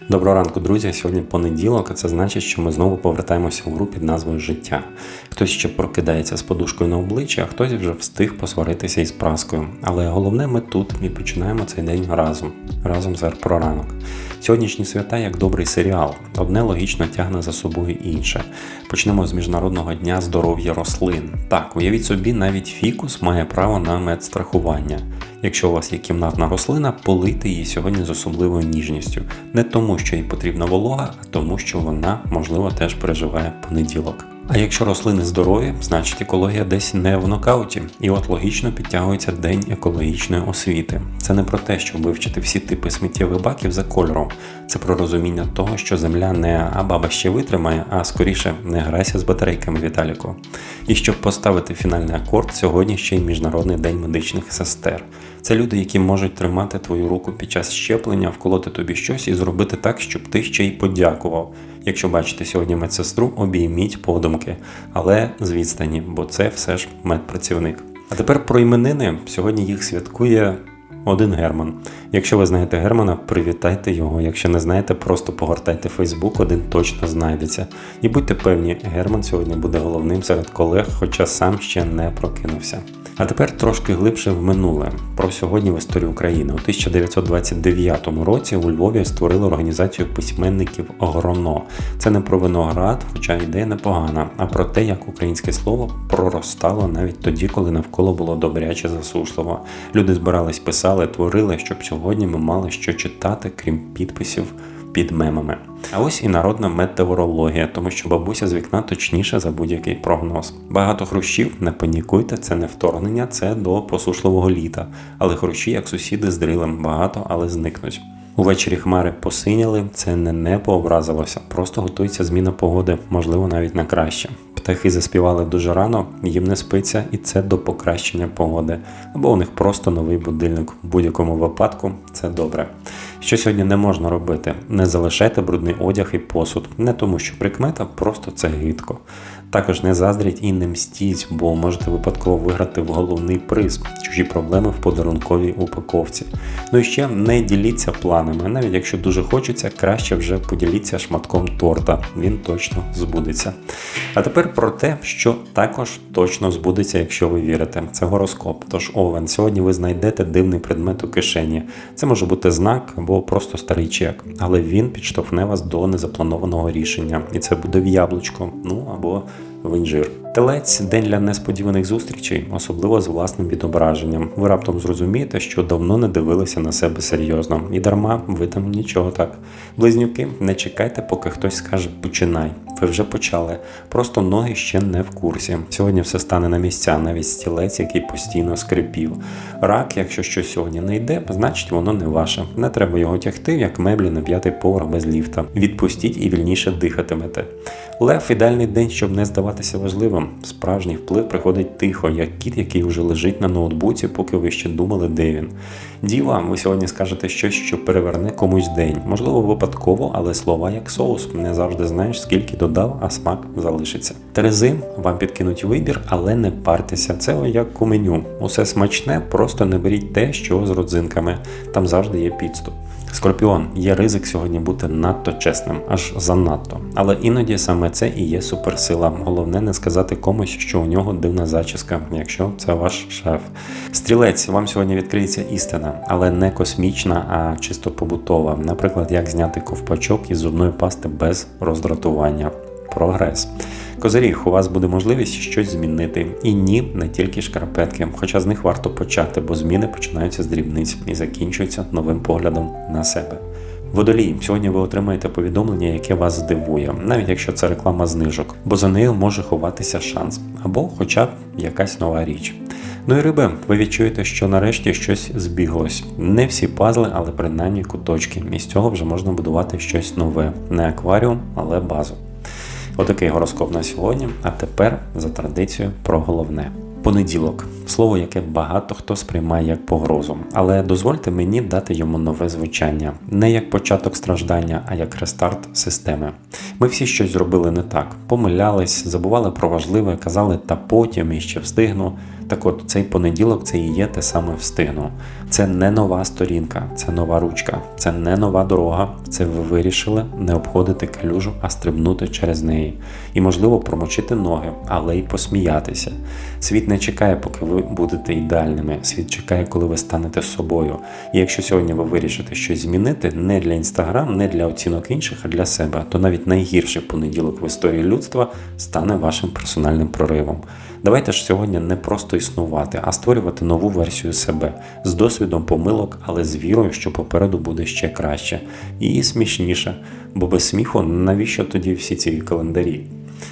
Доброго ранку, друзі. Сьогодні понеділок, а це значить, що ми знову повертаємося в гру під назвою Життя. Хтось ще прокидається з подушкою на обличчі, а хтось вже встиг посваритися із праскою. Але головне, ми тут і починаємо цей день разом, разом з про ранок. Сьогоднішні свята як добрий серіал. Одне логічно тягне за собою інше. Почнемо з Міжнародного дня здоров'я рослин. Так, уявіть собі, навіть фікус має право на медстрахування. Якщо у вас є кімнатна рослина, полити її сьогодні з особливою ніжністю. Не тому, що їй потрібна волога, а тому, що вона, можливо, теж переживає понеділок. А якщо рослини здорові, значить екологія десь не в нокауті. І от логічно підтягується День екологічної освіти. Це не про те, щоб вивчити всі типи сміттєвих баків за кольором. Це про розуміння того, що земля не а баба ще витримає, а скоріше не грайся з батарейками Віталіку. І щоб поставити фінальний акорд, сьогодні ще й Міжнародний день медичних сестер. Це люди, які можуть тримати твою руку під час щеплення, вколоти тобі щось і зробити так, щоб ти ще й подякував. Якщо бачите сьогодні медсестру, обійміть подумки, але з відстані, бо це все ж медпрацівник. А тепер про іменини. Сьогодні їх святкує один Герман. Якщо ви знаєте Германа, привітайте його. Якщо не знаєте, просто погортайте Фейсбук, один точно знайдеться. І будьте певні, Герман сьогодні буде головним серед колег, хоча сам ще не прокинувся. А тепер трошки глибше в минуле про сьогодні в історії України. У 1929 році у Львові створили організацію письменників Гроно. Це не про виноград, хоча ідея непогана, а про те, як українське слово проростало навіть тоді, коли навколо було добряче засушливо. Люди збирались, писали, творили, щоб сьогодні ми мали що читати, крім підписів під мемами. А ось і народна метеорологія, тому що бабуся з вікна точніше за будь-який прогноз. Багато хрущів, не панікуйте, це не вторгнення, це до посушливого літа. Але хрущі, як сусіди з дрилем, багато, але зникнуть. Увечері хмари посиняли, це не небо образилося, просто готується зміна погоди, можливо, навіть на краще. Птахи заспівали дуже рано, їм не спиться, і це до покращення погоди. Або у них просто новий будильник. В будь-якому випадку це добре. Що сьогодні не можна робити? Не залишайте брудний одяг і посуд, не тому, що прикмета, просто це гидко. Також не заздріть і не мстіть, бо можете випадково виграти в головний приз чужі проблеми в подарунковій упаковці. Ну і ще не діліться планами, навіть якщо дуже хочеться, краще вже поділіться шматком торта, він точно збудеться. А тепер про те, що також точно збудеться, якщо ви вірите. Це гороскоп. Тож овен, сьогодні ви знайдете дивний предмет у кишені. Це може бути знак або просто старий чек, але він підштовхне вас до незапланованого рішення, і це буде в яблучко, ну або в інжир. Телець день для несподіваних зустрічей, особливо з власним відображенням. Ви раптом зрозумієте, що давно не дивилися на себе серйозно, і дарма ви там нічого так. Близнюки, не чекайте, поки хтось скаже починай. Ви вже почали. Просто ноги ще не в курсі. Сьогодні все стане на місця, навіть стілець, який постійно скрипів. Рак, якщо щось сьогодні не йде, значить воно не ваше. Не треба його тягти, як меблі на п'ятий поверх без ліфта. Відпустіть і вільніше дихатимете. Лев ідеальний день, щоб не здаватися важливим. Справжній вплив приходить тихо, як кіт, який вже лежить на ноутбуці, поки ви ще думали, де він. Діва, ви сьогодні скажете щось, що переверне комусь день. Можливо, випадково, але слова як соус. Не завжди знаєш, скільки додав, а смак залишиться. Терези вам підкинуть вибір, але не партеся. Це як у меню. Усе смачне, просто не беріть те, що з родзинками. Там завжди є підступ. Скорпіон, є ризик сьогодні бути надто чесним, аж занадто. Але іноді саме це і є суперсила. Головне не сказати комусь, що у нього дивна зачіска, якщо це ваш шеф. Стрілець, вам сьогодні відкриється істина, але не космічна, а чисто побутова. Наприклад, як зняти ковпачок із зубної пасти без роздратування. Прогрес. Козиріг, у вас буде можливість щось змінити. І ні, не тільки шкарпетки, хоча з них варто почати, бо зміни починаються з дрібниць і закінчуються новим поглядом на себе. Водолій, сьогодні ви отримаєте повідомлення, яке вас здивує, навіть якщо це реклама знижок, бо за нею може ховатися шанс, або хоча б якась нова річ. Ну і риби, ви відчуєте, що нарешті щось збіглось. Не всі пазли, але принаймні куточки. І з цього вже можна будувати щось нове. Не акваріум, але базу. Отакий гороскоп на сьогодні. А тепер за традицією про головне. Понеділок слово, яке багато хто сприймає як погрозу, але дозвольте мені дати йому нове звучання, не як початок страждання, а як рестарт системи. Ми всі щось зробили не так, помилялись, забували про важливе, казали та потім і ще встигну. Так от цей понеділок це і є те саме встигну. Це не нова сторінка, це нова ручка, це не нова дорога. Це ви вирішили не обходити калюжу, а стрибнути через неї. І, можливо, промочити ноги, але й посміятися. Світ не чекає, поки ви будете ідеальними. Світ чекає, коли ви станете собою. І якщо сьогодні ви вирішите щось змінити, не для інстаграм, не для оцінок інших, а для себе, то навіть найгірший понеділок в історії людства стане вашим персональним проривом. Давайте ж сьогодні не просто існувати, а створювати нову версію себе з досвідом помилок, але з вірою, що попереду буде ще краще і смішніше. Бо без сміху навіщо тоді всі ці календарі?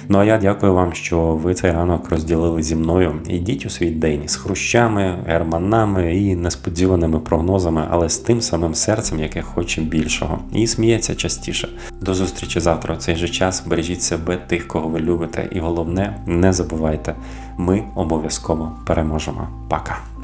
Ну а я дякую вам, що ви цей ранок розділили зі мною. Ідіть у свій день з хрущами, германами і несподіваними прогнозами, але з тим самим серцем, яке хоче більшого, і сміється частіше. До зустрічі завтра. У цей же час бережіть себе, тих, кого ви любите, і головне, не забувайте, ми обов'язково переможемо. Пока!